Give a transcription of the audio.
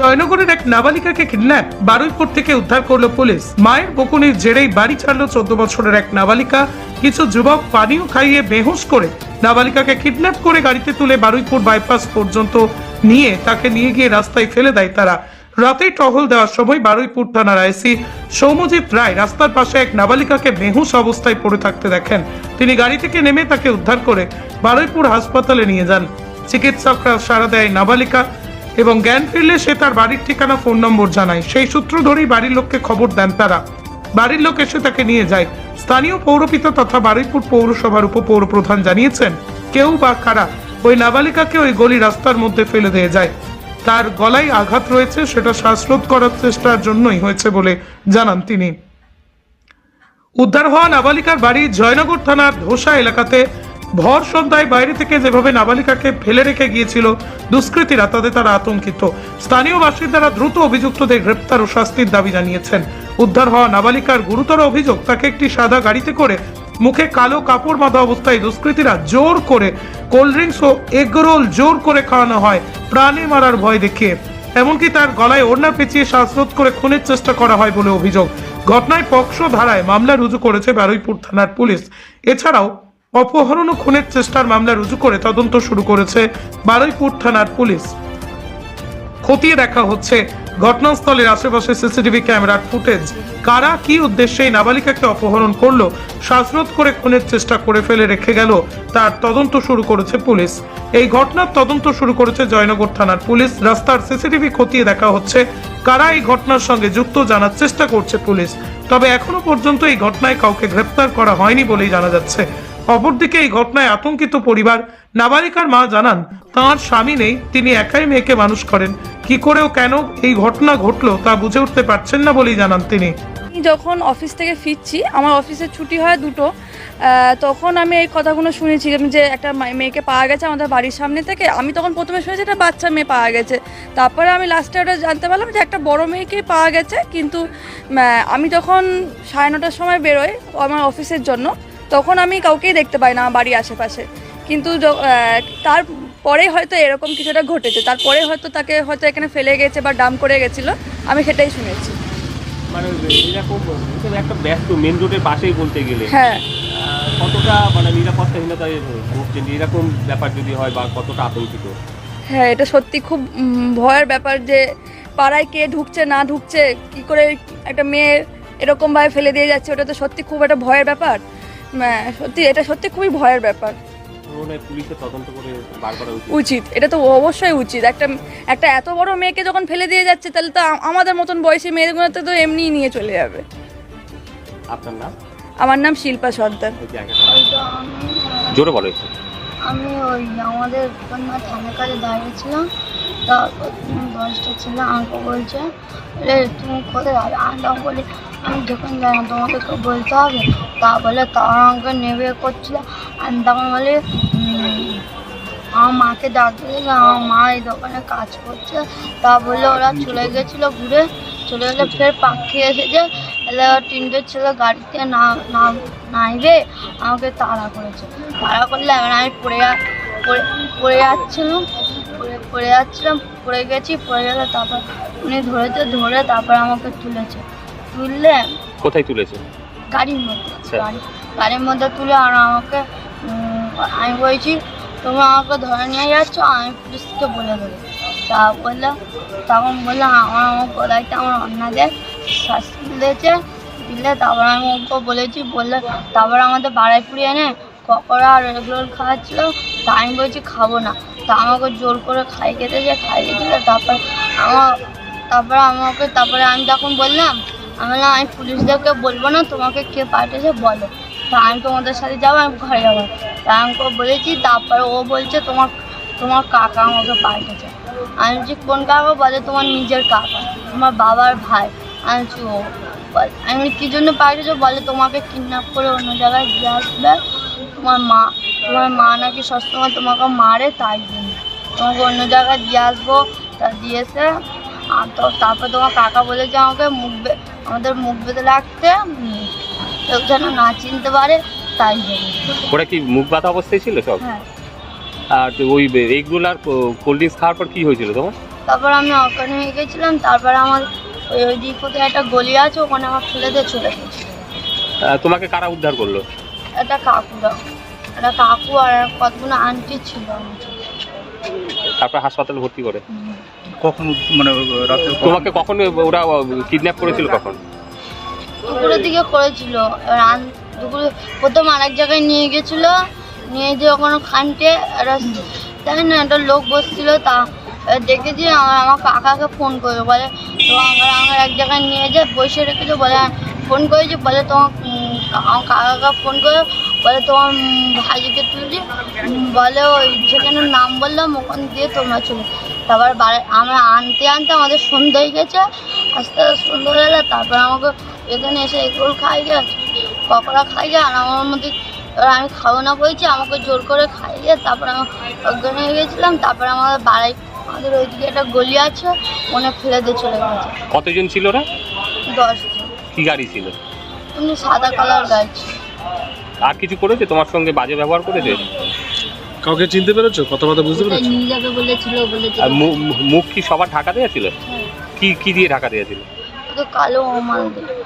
জয়নগরের এক নাবালিকাকে কিডন্যাপ, বারুইপুর থেকে উদ্ধার করল পুলিশ। মায়ের বকুনির জেরেই বাড়ি ছাড়লো চোদ্দ বছরের এক নাবালিকা। কিছু যুবক পানীয় খাইয়ে বেহুশ করে নাবালিকাকে কিডন্যাপ করে গাড়িতে তুলে বারুইপুর বাইপাস পর্যন্ত নিয়ে তাকে নিয়ে গিয়ে রাস্তায় ফেলে দেয় তারা। রাতে টহল দেওয়ার সময় বারুইপুর থানার আইসি সৌমজিৎ রায় রাস্তার পাশে এক নাবালিকাকে বেহুশ অবস্থায় পড়ে থাকতে দেখেন। তিনি গাড়ি থেকে নেমে তাকে উদ্ধার করে বারুইপুর হাসপাতালে নিয়ে যান। চিকিৎসকরা সারা দেয় নাবালিকা এবং জ্ঞান ফিরলে সে তার বাড়ির ঠিকানা ফোন নম্বর জানায়। সেই সূত্র ধরেই বাড়ির লোককে খবর দেন তারা। বাড়ির লোক এসে তাকে নিয়ে যায়। স্থানীয় পৌরপিতা তথা বারুইপুর পৌরসভার উপপৌর প্রধান জানিয়েছেন, কেউ বা কারা ওই নাবালিকাকে ওই গলি রাস্তার মধ্যে ফেলে দিয়ে যায়। তার গলায় আঘাত রয়েছে, সেটা শ্বাসরোধ করার চেষ্টার জন্যই হয়েছে বলে জানান তিনি। উদ্ধার হওয়া নাবালিকার বাড়ি জয়নগর থানার ধোসা এলাকাতে ভর সন্ধ্যায় বাইরে থেকে যেভাবে নাবালিকাকে ফেলে রেখে গিয়েছিল দুষ্কৃতীরা তাদের তারা আতঙ্কিত। স্থানীয় বাসিন্দারা দ্রুত অভিযুক্তদের গ্রেপ্তার ও শাস্তির দাবি জানিয়েছেন। উদ্ধার হওয়া নাবালিকার গুরুতর অভিযোগ, তাকে একটি সাদা গাড়িতে করে মুখে কালো কাপড় বাঁধা অবস্থায় দুষ্কৃতীরা জোর করে কোল্ড ড্রিঙ্কস ও এগরোল জোর করে খাওয়ানো হয়, প্রাণে মারার ভয় দেখিয়ে। এমনকি তার গলায় ওড়না পেঁচিয়ে শ্বাসরোধ করে খুনের চেষ্টা করা হয় বলে অভিযোগ। ঘটনায় পক্সো ধারায় মামলা রুজু করেছে বারুইপুর থানার পুলিশ। এছাড়াও অপহরণ ও খুনের চেষ্টার মামলা রুজু করে তদন্ত শুরু করেছে বারুইপুর থানার পুলিশ। খতিয়ে দেখা হচ্ছে ঘটনাস্থলের আশেপাশে সিসিটিভি ক্যামেরার ফুটেজ। কারা কি উদ্দেশ্যে এই নাবালিকাকে অপহরণ করল, শ্বাসরোধ করে খুনের চেষ্টা করে ফেলে রেখে গেল, তার তদন্ত শুরু করেছে পুলিশ। এই ঘটনার তদন্ত শুরু করেছে জয়নগর থানার পুলিশ। রাস্তার সিসিটিভি খতিয়ে দেখা হচ্ছে কারা এই ঘটনার সঙ্গে যুক্ত জানার চেষ্টা করছে পুলিশ। তবে এখনও পর্যন্ত এই ঘটনায় কাউকে গ্রেপ্তার করা হয়নি বলেই জানা যাচ্ছে। অপরদিকে এই ঘটনায় আতঙ্কিত পরিবার নাবালিকার মা জানান, তাঁর স্বামী নেই, তিনি একাই মেয়েকে মানুষ করেন। কি করেও কেন এই ঘটনা ঘটলো তা বুঝে উঠতে পারছেন না বলেই জানান তিনি। যখন অফিস থেকে ফিরছি, আমার অফিসে ছুটি হয় দুটো তখন আমি এই কথাগুলো শুনেছি যে একটা মেয়েকে পাওয়া গেছে আমাদের বাড়ির সামনে থেকে। আমি তখন প্রথমে শুনেছি একটা বাচ্চা মেয়ে পাওয়া গেছে। তারপরে আমি লাস্টে ওটা জানতে পারলাম যে একটা বড় মেয়েকেই পাওয়া গেছে। কিন্তু আমি যখন সাড়ে নটার সময় বেরোই আমার অফিসের জন্য তখন আমি কাউকেই দেখতে পাই না আমার বাড়ির আশেপাশে। কিন্তু আহ, তারপরে হয়তো এরকম কিছুটা ঘটেছে। তারপরে হয়তো তাকে হয়তো এখানে ফেলে গেছে বা ডাম করে গেছিল আমি সেটাই শুনেছি। মানে এরকম একটা ব্যস্ত মেন রোডের পাশেই বলতে গেলে। হ্যাঁ। কতটা মানে নিরাপত্তাহীনতায় ভুগছেন এরকম ব্যাপার যদি হয় বা কতটা আতঙ্কিত? হ্যাঁ এটা সত্যি খুব ভয়ের ব্যাপার যে পাড়ায় কে ঢুকছে না ঢুকছে কি করে একটা মেয়ে এরকমভাবে ফেলে দিয়ে যাচ্ছে ওটা তো সত্যি খুব একটা ভয়ের ব্যাপার। উম, সত্যি এটা সত্যি খুবই ভয়ের ব্যাপার। পুলিশের তদন্ত করে বার করা উচিত। এটা তো অবশ্যই উচিত। একটা একটা এত বড় মেয়েকে যখন ফেলে দিয়ে যাচ্ছে তাহলে তো আমাদের মতন বয়সী মেয়েগুলোতে তো এমনিই নিয়ে চলে যাবে। আপনার নাম? আমার নাম শিল্পা সর্দার। জোরে বলো আমি ওই আমাদের কন্যা থানার কাছে দাঁড়িয়েছিলাম তারপর তুমি বয়সটা ছিল আমাকে বলছে তুমি কোথায়? যাবে আমি বলি যাই তোমাকে তো বলতে হবে, তা বলে তারা আমাকে নেবে করছিল। আমি তখন বলি আমার মাকে ডাকতে দিলে আমার মা এই দোকানে কাজ করছে। তা বলে ওরা চলে গেছিল ঘুরে, চলে গেলে ফের পাখি এসেছে। এলে তিনটে ছেলে গাড়িতে না নাইবে, আমাকে তাড়া করেছে। তাড়া করলে এবার আমি পড়ে পড়ে যাচ্ছিলাম, পড়ে পড়ে যাচ্ছিলাম, পড়ে গেছি, পড়ে গেলে তারপর উনি ধরেছে, ধরে তারপর আমাকে তুলেছে। তুললে কোথায় তুলেছে? গাড়ির মধ্যে। আচ্ছা। গাড়ি গাড়ির মধ্যে তুলে আর আমাকে উম, আমি বলছি তোমরা আমাকে ধরে নিয়ে যাচ্ছ আমি পুলিশকে বলে দেবো। তা বললে তখন বললাম আমার আমার গলাইতে আমার অন্না দেয় শাস্তি দিয়েছে দিলে তারপর আমি ওকে বলেছি বললে তারপর আমাদের বাড়াইপুরি এনে পকোড়া আর এগুলো খাওয়াচ্ছিল তা আমি বলছি খাব না। তা আমাকে জোর করে খাই খেতে যে খাইয়ে দিলে তারপর আমার তারপরে আমাকে তারপরে আমি তখন বললাম আমি বললাম আমি পুলিশদেরকে বলব না, তোমাকে কে পাঠিয়েছে বলো। তা আমি তোমাদের সাথে যাব, আমি ঘরে যাব। তা আমি বলেছি, তারপরে ও বলছে, তোমার তোমার কাকা আমাকে পাঠিয়েছে। আমি বলছি, কোন কাকা? বলে, তোমার নিজের কাকা তোমার বাবার ভাই। আমি বলছি, ও, বলে। আমি কী জন্য পাঠিয়েছো? বলে, তোমাকে কিডন্যাপ করে অন্য জায়গায় দিয়ে আসবে। তোমার মা তোমার মা নাকি সবসময় তোমাকে মারে, তাই জন্য। তোমাকে অন্য জায়গায় দিয়ে আসব, তা দিয়েছে আর তো, তারপর তোমার কাকা বলেছে আমাকে, মুখ আমাদের মুখ বেঁধে রাখতে কেউ যেন না চিনতে পারে তাই জন্য। ওরা কি মুখ বাতা অবস্থায় ছিল সব? হ্যাঁ। আর ওই এগুলো আর কোল্ড ড্রিঙ্কস খাওয়ার পর কি হয়েছিল তোমার? তারপর আমি অজ্ঞান হয়ে গেছিলাম তারপরে আমার ওই ওই দিক কোথায় একটা গলি আছে ওখানে আমার ফেলে দিয়ে চলে গেছে। তোমাকে কারা উদ্ধার করল? একটা কাকুরা একটা কাকু আর কতগুলো আন্টি ছিল আমার। তারপর হাসপাতালে ভর্তি করে। কখন মানে তোমাকে কখন ওরা কিডন্যাপ করেছিল কখন? দুপুরের দিকে করেছিল। এবার দুপুরে প্রথম আরেক জায়গায় নিয়ে গেছিল। নিয়ে যে ওখানে খানটে একটা জানি না একটা লোক বসছিল তা দেখেছি আমার আমার কাকাকে ফোন করবে বলে তো আমার আমার এক জায়গায় নিয়ে যায় বসে রেখেছে বলে ফোন করেছি। বলে তোমার আমার কাকাকে ফোন করে। বলে তোমার ভাইকে উম, বলে ওই যেখানে নাম বললাম ওখান দিয়ে তোমরা চলে। তারপর বাড়ি আমরা আনতে আনতে আমাদের সন্ধ্যে হয়ে গেছে আস্তে আস্তে সন্ধ্যে হয়ে গেলে তারপর আমাকে এখানে এসে এগরোল খাই গে পকোড়া খাই গে আর আমার মধ্যে এবার আমি খাব না বলছি আমাকে জোর করে খাই গে তারপর আমি অজ্ঞান হয়ে গেছিলাম তারপরে আমাদের বাড়ি আমাদের ওইদিকে একটা গলি আছে মনে ফেলে দিয়ে চলে গেছে। কতজন ছিল ওরা? দশজন। কি গাড়ি ছিল? এমনি সাদা কালার গাছ আর কিছু করেছে? তোমার সঙ্গে বাজে ব্যবহার করেছে? কাউকে চিনতে পেরেছ? কথাবার্তা বুঝতে পেরেছ? নিয়ে যাবে বলেছিল বলেছিল। আর মু- মুখ কি সবার ঢাকা দেওয়া ছিল? কি কি দিয়ে ঢাকা দেওয়া ছিল? তো কালো মাল দিয়ে।